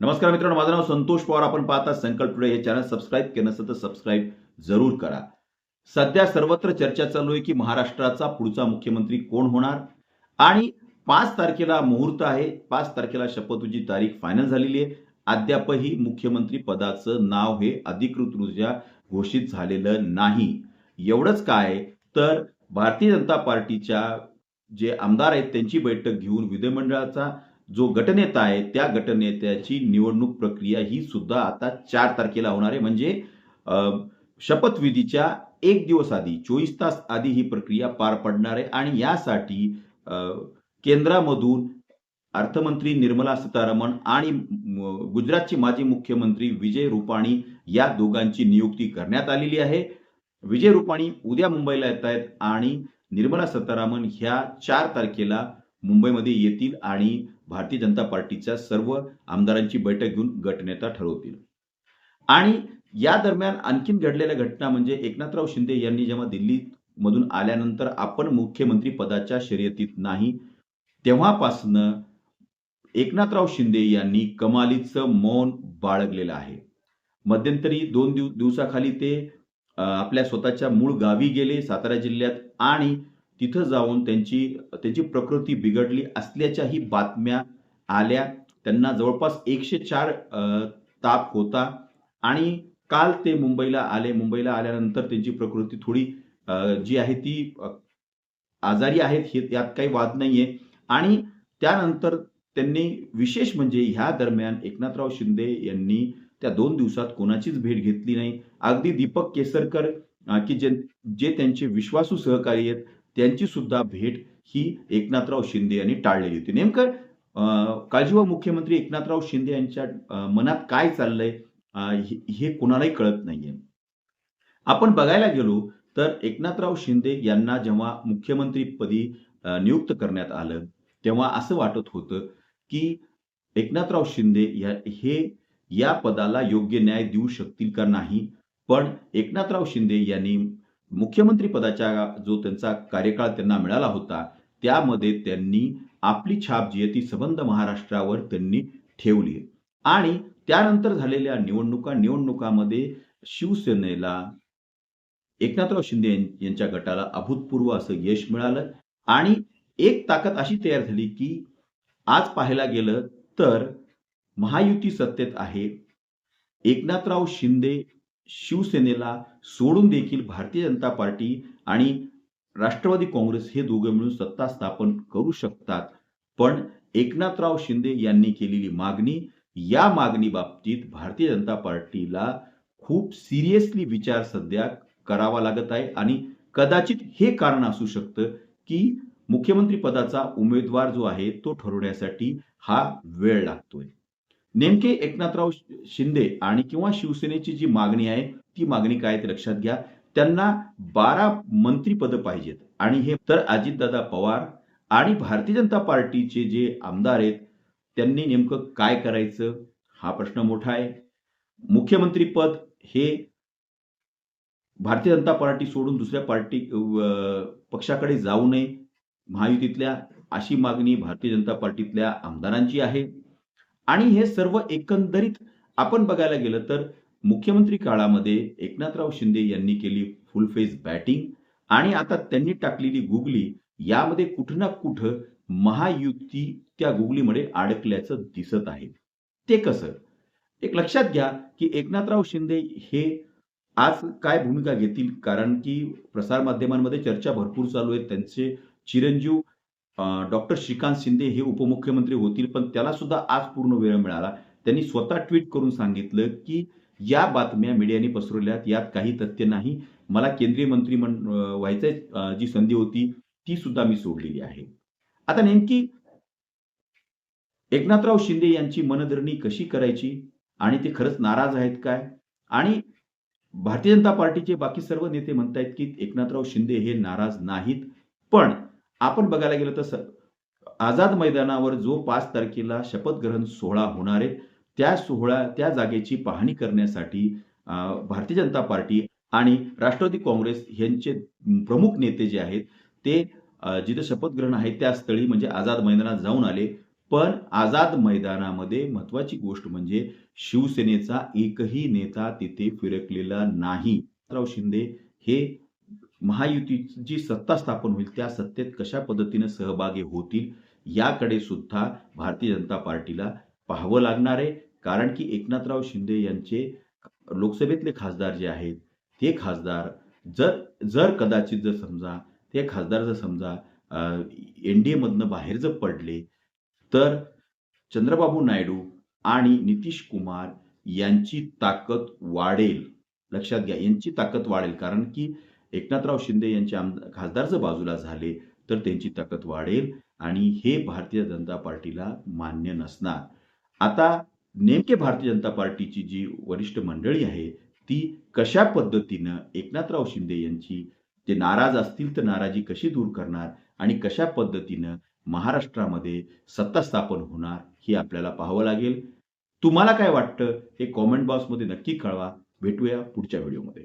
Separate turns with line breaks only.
नमस्कार मित्रांनो माझं नाव संतोष पवार. आपण पाहता संकल्प टुडे हे चॅनल. सबस्क्राईब केलं नसेल तर सबस्क्राईब जरूर करा. सध्या सर्वत्र चर्चा चालू आहे की महाराष्ट्राचा पुढचा मुख्यमंत्री कोण होणार? आणि पाच तारखेला मुहूर्त आहे. पाच तारखेला शपथविधी तारीख फायनल झालेली आहे. अद्यापही मुख्यमंत्री पदाचं नाव हे अधिकृतरित्या घोषित झालेलं नाही. एवढंच काय तर भारतीय जनता पार्टीच्या जे आमदार आहेत त्यांची बैठक घेऊन विधिमंडळाचा जो गटनेता आहे त्या गटनेत्याची निवडणूक प्रक्रिया ही सुद्धा आता चार तारखेला होणार आहे. म्हणजे शपथविधीच्या एक दिवस आधी चोवीस तास आधी ही प्रक्रिया पार पडणार आहे आणि यासाठी केंद्रामधून अर्थमंत्री निर्मला सीतारामन आणि गुजरातचे माजी मुख्यमंत्री विजय रुपाणी या दोघांची नियुक्ती करण्यात आलेली आहे. विजय रुपाणी उद्या मुंबईला येत आहेत आणि निर्मला सीतारामन ह्या चार तारखेला मुंबईमध्ये येतील आणि भारतीय जनता पार्टीच्या सर्व आमदारांची बैठक घेऊन गटनेता ठरवतील. आणि या दरम्यान आणखीन घडलेल्या घटना म्हणजे एकनाथराव शिंदे यांनी जेव्हा दिल्लीमधून आल्यानंतर आपण मुख्यमंत्री पदाच्या शर्यतीत नाही तेव्हापासनं एकनाथराव शिंदे यांनी कमालीचं मौन बाळगलेलं आहे. मध्यंतरी दोन दिव दिवसाखाली ते आपल्या स्वतःच्या मूळ गावी गेले सातारा जिल्ह्यात आणि तिथं जाऊन त्यांची त्यांची प्रकृती बिघडली असल्याच्याही बातम्या आल्या. त्यांना जवळपास एकशे चार ताप होता आणि काल ते मुंबईला आले. मुंबईला आल्यानंतर त्यांची प्रकृती थोडी जी आहे ती आजारी आहेत हे यात काही वाद नाहीये. आणि त्यानंतर त्यांनी विशेष म्हणजे ह्या दरम्यान एकनाथराव शिंदे यांनी त्या दोन दिवसात कोणाचीच भेट घेतली नाही. अगदी दीपक केसरकर की जे जे त्यांचे विश्वासू सहकारी आहेत त्यांची सुद्धा भेट ही एकनाथराव शिंदे यांनी टाळलेली होती. नेमकं अ, काळजीवा मुख्यमंत्री एकनाथराव शिंदे यांच्या मनात काय चाललंय? हे कोणालाही कळत नाहीये. आपण बघायला गेलो तर एकनाथराव शिंदे यांना जेव्हा मुख्यमंत्रीपदी नियुक्त करण्यात आलं तेव्हा असं वाटत होतं की एकनाथराव शिंदे या हे या पदाला योग्य न्याय देऊ शकतील का नाही? पण एकनाथराव शिंदे यांनी मुख्यमंत्रीपदाचा जो त्यांचा कार्यकाळ त्यांना मिळाला होता त्यामध्ये त्यांनी आपली छाप जी आहे ती संबंध महाराष्ट्रावर त्यांनी ठेवली आणि त्यानंतर झालेल्या निवडणुका निवडणुकामध्ये शिवसेनेला एकनाथराव शिंदे यांच्या गटाला अभूतपूर्व असं यश मिळालं. आणि एक ताकद अशी तयार झाली की आज पाहायला गेलं तर महायुती सत्तेत आहे. एकनाथराव शिंदे शिवसेनेला सोडून देखील भारतीय जनता पार्टी आणि राष्ट्रवादी काँग्रेस हे दोघं मिळून सत्ता स्थापन करू शकतात. पण एकनाथराव शिंदे यांनी केलेली मागणी या मागणी बाबतीत भारतीय जनता पार्टीला खूप सिरियसली विचार सध्या करावा लागत आहे आणि कदाचित हे कारण असू शकतं की मुख्यमंत्री पदाचा उमेदवार जो आहे तो ठरवण्यासाठी हा वेळ लागतोय. नेमके एकनाथराव शिंदे आणि किंवा शिवसेनेची जी मागणी आहे ती मागणी काय ते लक्षात घ्या. त्यांना बारा मंत्रीपद पाहिजेत. आणि हे तर अजितदादा पवार आणि भारतीय जनता पार्टीचे जे आमदार आहेत त्यांनी नेमकं काय करायचं? हा प्रश्न मोठा आहे. मुख्यमंत्री पद हे भारतीय जनता पार्टी सोडून दुसऱ्या पार्टी पक्षाकडे जाऊ नये. महायुतीतल्या अशी मागणी भारतीय जनता पार्टीतल्या आमदारांची आहे. आणि हे सर्व एकंदरीत आपण बघायला गेलं तर मुख्यमंत्री काळामध्ये एकनाथराव शिंदे यांनी केली फुल फेस बॅटिंग आणि आता त्यांनी टाकलेली गुगली यामध्ये कुठं ना कुठं महायुती त्या गुगलीमध्ये अडकल्याचं दिसत आहे. ते कसं? एक लक्षात घ्या की एकनाथराव शिंदे हे आज काय भूमिका घेतील? कारण की प्रसारमाध्यमांमध्ये चर्चा भरपूर चालू आहे त्यांचे चिरंजीव डॉक्टर श्रीकांत शिंदे हे उपमुख्यमंत्री होतील पण त्याला सुद्धा आज पूर्ण वेळ मिळाला. त्यांनी स्वतः ट्विट करून सांगितलं की या बातम्या मीडियाने पसरवल्यात यात काही तथ्य नाही. मला केंद्रीय मंत्री म्हण व्हायचं जी संधी होती ती सुद्धा मी सोडलेली आहे. आता नेमकी एकनाथराव शिंदे यांची मनधरणी कशी करायची? आणि ते खरंच नाराज आहेत काय? आणि भारतीय जनता पार्टीचे बाकी सर्व नेते म्हणतायत की एकनाथराव शिंदे हे नाराज नाहीत. पण आपण बघायला गेलं तसं आझाद मैदानावर जो पाच तारखेला शपथग्रहण सोहळा होणार आहे त्या सोहळा त्या जागेची पाहणी करण्यासाठी भारतीय जनता पार्टी आणि राष्ट्रवादी काँग्रेस यांचे प्रमुख नेते जे आहेत ते जिथे शपथग्रहण आहे त्या स्थळी म्हणजे आझाद मैदानात जाऊन आले. पण आझाद मैदानामध्ये महत्वाची गोष्ट म्हणजे शिवसेनेचा एकही नेता तिथे फिरकलेला नाही. राव शिंदे हे महायुतीची जी सत्ता स्थापन होईल त्या सत्तेत कशा पद्धतीने सहभागी होतील याकडे सुद्धा भारतीय जनता पार्टीला पाहावं लागणार आहे. कारण की एकनाथराव शिंदे यांचे लोकसभेतले खासदार जे आहेत ते खासदार जर जर कदाचित जर समजा ते खासदार जर समजा एन डी एमधनं बाहेर जर पडले तर चंद्रबाबू नायडू आणि नितीश कुमार यांची ताकद वाढेल. लक्षात घ्या यांची ताकद वाढेल. कारण की एकनाथराव शिंदे यांचे आम खासदार जर बाजूला झाले तर त्यांची ताकद वाढेल आणि हे भारतीय जनता पार्टीला मान्य नसणार. आता नेमके भारतीय जनता पार्टीची जी वरिष्ठ मंडळी आहे ती कशा पद्धतीनं एकनाथराव शिंदे यांची ते नाराज असतील तर नाराजी कशी दूर करणार आणि कशा पद्धतीनं महाराष्ट्रामध्ये सत्ता स्थापन होणार हे आपल्याला पाहावं लागेल. तुम्हाला काय वाटतं हे कॉमेंट बॉक्समध्ये नक्की कळवा. भेटूया पुढच्या व्हिडिओमध्ये.